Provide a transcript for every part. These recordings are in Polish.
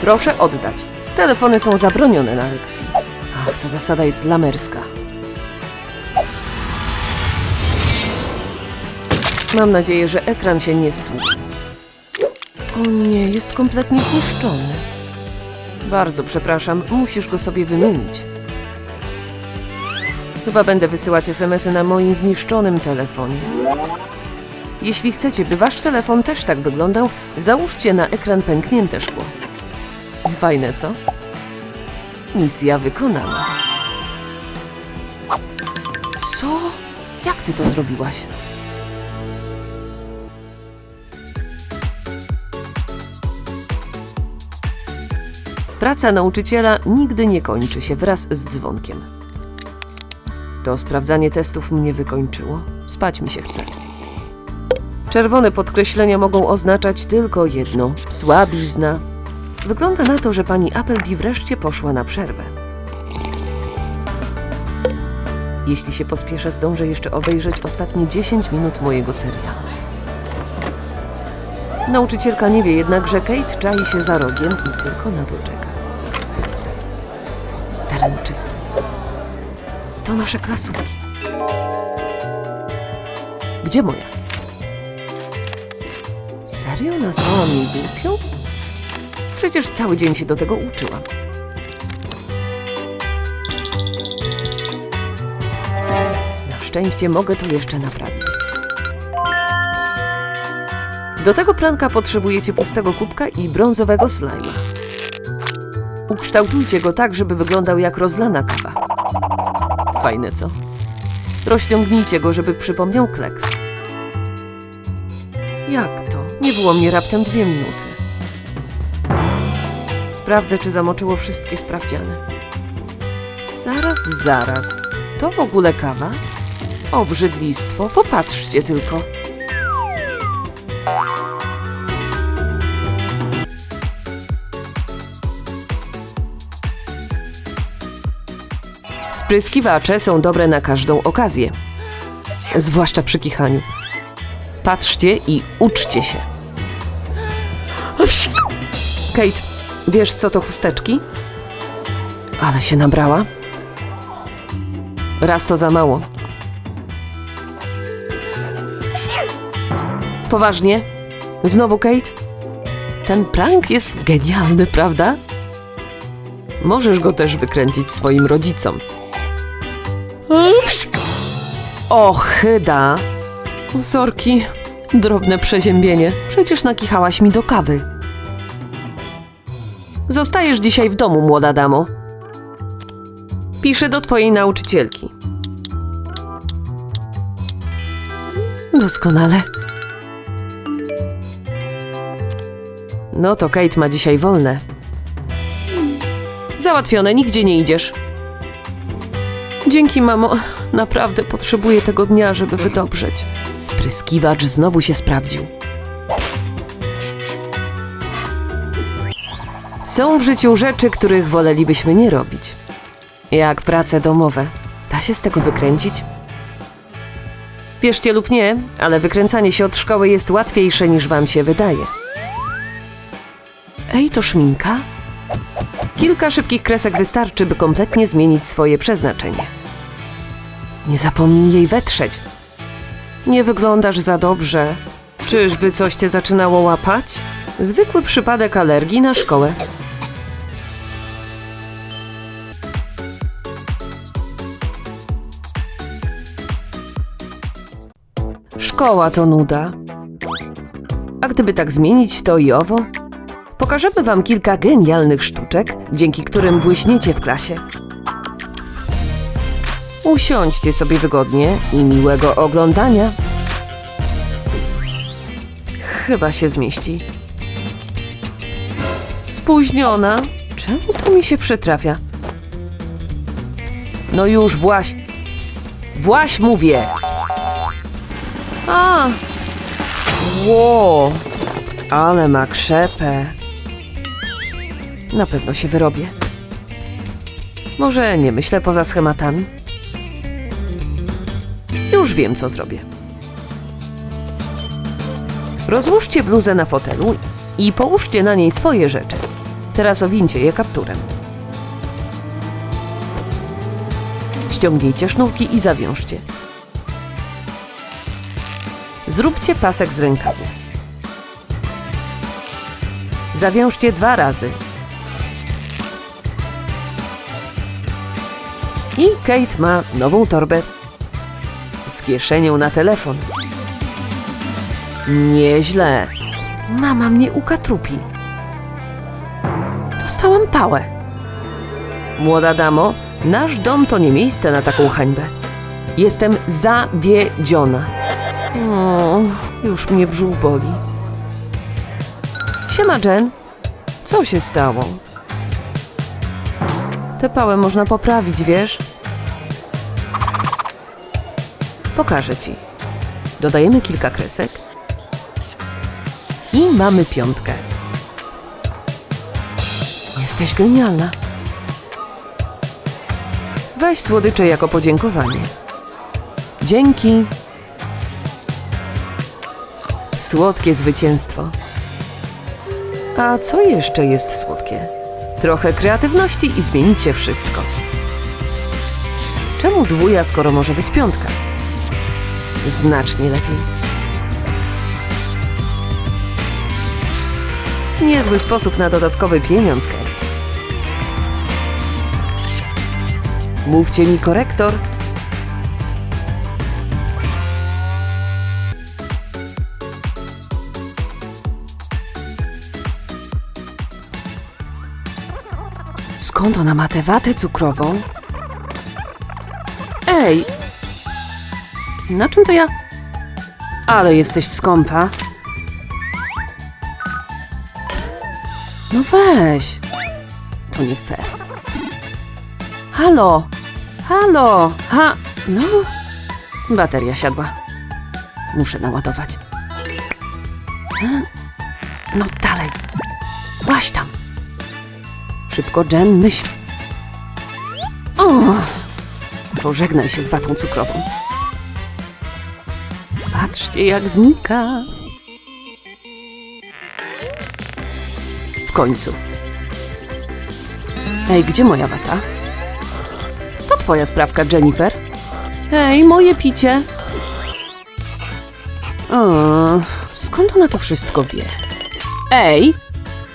Proszę oddać. Telefony są zabronione na lekcji. Ach, ta zasada jest lamerska. Mam nadzieję, że ekran się nie stłukł. O nie, jest kompletnie zniszczony. Bardzo przepraszam, musisz go sobie wymienić. Chyba będę wysyłać SMS-y na moim zniszczonym telefonie. Jeśli chcecie, by wasz telefon też tak wyglądał, załóżcie na ekran pęknięte szkło. Fajne, co? Misja wykonana. Co? Jak ty to zrobiłaś? Praca nauczyciela nigdy nie kończy się wraz z dzwonkiem. To sprawdzanie testów mnie wykończyło. Spać mi się chce. Czerwone podkreślenia mogą oznaczać tylko jedno słabizna. Wygląda na to, że pani Appleby wreszcie poszła na przerwę. Jeśli się pospieszę, zdążę jeszcze obejrzeć ostatnie 10 minut mojego serialu. Nauczycielka nie wie jednak, że Kate czai się za rogiem i tylko na to czeka. Teren czysty. To nasze klasówki. Gdzie moja? Serio nazwała mnie głupią? Przecież cały dzień się do tego uczyłam. Na szczęście mogę to jeszcze naprawić. Do tego pranka potrzebujecie pustego kubka i brązowego slajma. Ukształtujcie go tak, żeby wyglądał jak rozlana kawa. Fajne, co? Rozciągnijcie go, żeby przypomniał kleks. Jak to? Nie było mnie raptem dwie minuty. Sprawdzę, czy zamoczyło wszystkie sprawdziane. Zaraz, zaraz. To w ogóle kawa? Obrzydlistwo, popatrzcie tylko. Spryskiwacze są dobre na każdą okazję. Zwłaszcza przy kichaniu. Patrzcie i uczcie się. Kate, wiesz co to chusteczki? Ale się nabrała. Raz to za mało. Poważnie? Znowu Kate? Ten prank jest genialny, prawda? Możesz go też wykręcić swoim rodzicom. O, chyda. Sorki, drobne przeziębienie. Przecież nakichałaś mi do kawy. Zostajesz dzisiaj w domu, młoda damo. Piszę do twojej nauczycielki. Doskonale. No to Kate ma dzisiaj wolne. Załatwione, nigdzie nie idziesz. Dzięki, mamo. Naprawdę potrzebuję tego dnia, żeby wydobrzeć. Spryskiwacz znowu się sprawdził. Są w życiu rzeczy, których wolelibyśmy nie robić. Jak prace domowe. Da się z tego wykręcić? Wierzcie lub nie, ale wykręcanie się od szkoły jest łatwiejsze niż wam się wydaje. Ej, to szminka? Kilka szybkich kresek wystarczy, by kompletnie zmienić swoje przeznaczenie. Nie zapomnij jej wetrzeć. Nie wyglądasz za dobrze. Czyżby coś cię zaczynało łapać? Zwykły przypadek alergii na szkołę. Szkoła to nuda. A gdyby tak zmienić to i owo? Pokażemy Wam kilka genialnych sztuczek, dzięki którym błyśniecie w klasie. Usiądźcie sobie wygodnie i miłego oglądania. Chyba się zmieści. Spóźniona? Czemu to mi się przytrafia? No już, właś. Właś mówię. A. Ło. Ale ma krzepę. Na pewno się wyrobię. Może nie myślę poza schematami? Już wiem, co zrobię. Rozłóżcie bluzę na fotelu i połóżcie na niej swoje rzeczy. Teraz owincie je kapturem. Ściągnijcie sznurki i zawiążcie. Zróbcie pasek z rękawu. Zawiążcie dwa razy. I Kate ma nową torbę z kieszenią na telefon. Nieźle. Mama mnie ukatrupi. Dostałam pałę. Młoda damo, nasz dom to nie miejsce na taką hańbę. Jestem zawiedziona. O, już mnie brzuch boli. Siema, Jen. Co się stało? Tę pałę można poprawić, wiesz? Pokażę ci. Dodajemy kilka kresek. I mamy piątkę. Jesteś genialna. Weź słodycze jako podziękowanie. Dzięki. Słodkie zwycięstwo. A co jeszcze jest słodkie? Trochę kreatywności i zmienicie wszystko. Czemu dwuja, skoro może być piątka? Znacznie lepiej. Niezły sposób na dodatkowy pieniądz. Mówcie mi korektor. Skąd ona ma tę watę cukrową? Ej! Na czym to ja? Ale jesteś skąpa. No weź. To nie fair. Halo! Halo! Ha! No. Bateria siadła. Muszę naładować. No dalej. Łaś tam. Szybko, Jen, myśl. O! Pożegnaj się z watą cukrową. Patrzcie, jak znika. W końcu. Ej, gdzie moja wata? To twoja sprawka, Jennifer. Ej, moje picie. O, skąd ona to wszystko wie? Ej,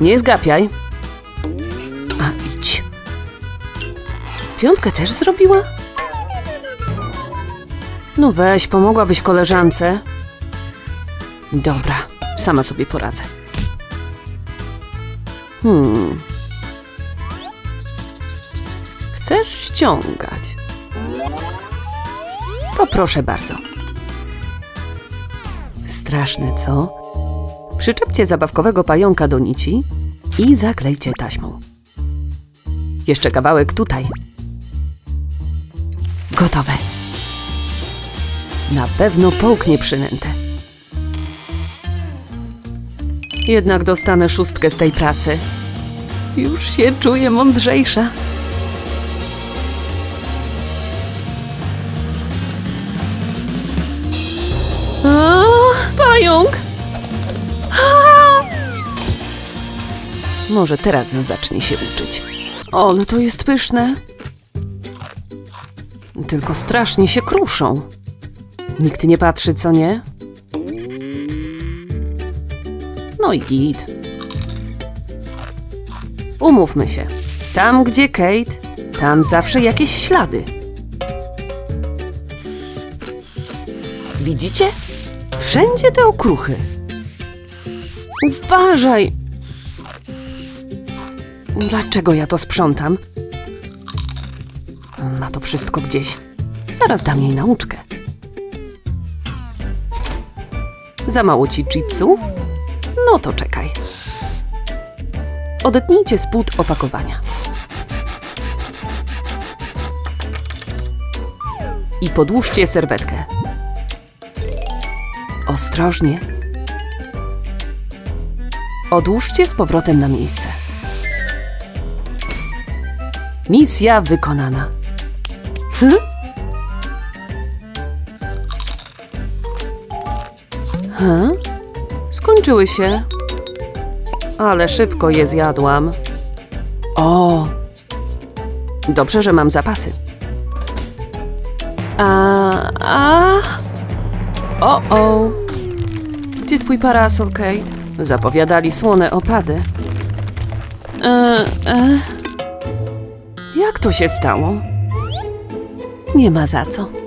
nie zgapiaj. Piątkę też zrobiła? No weź, pomogłabyś koleżance. Dobra, sama sobie poradzę. Hmm. Chcesz ściągać? To proszę bardzo. Straszne, co? Przyczepcie zabawkowego pająka do nici i zaklejcie taśmą. Jeszcze kawałek tutaj. Gotowe. Na pewno połknie przynętę. Jednak dostanę szóstkę z tej pracy. Już się czuję mądrzejsza. O, pająk! Może teraz zacznie się uczyć. O, ale to jest pyszne. Tylko strasznie się kruszą. Nikt nie patrzy, co nie? No i git. Umówmy się. Tam, gdzie Kate, tam zawsze jakieś ślady. Widzicie? Wszędzie te okruchy. Uważaj! Dlaczego ja to sprzątam? To wszystko gdzieś. Zaraz dam jej nauczkę. Za mało ci chipsów? No to czekaj. Odetnijcie spód opakowania. I podłóżcie serwetkę. Ostrożnie. Odłóżcie z powrotem na miejsce. Misja wykonana. Hm? Hm? Skończyły się. Ale szybko je zjadłam. O! Dobrze, że mam zapasy. A, a. O, o. Gdzie twój parasol, Kate? Zapowiadali słone opady. E, e. Jak to się stało? Nie ma za co.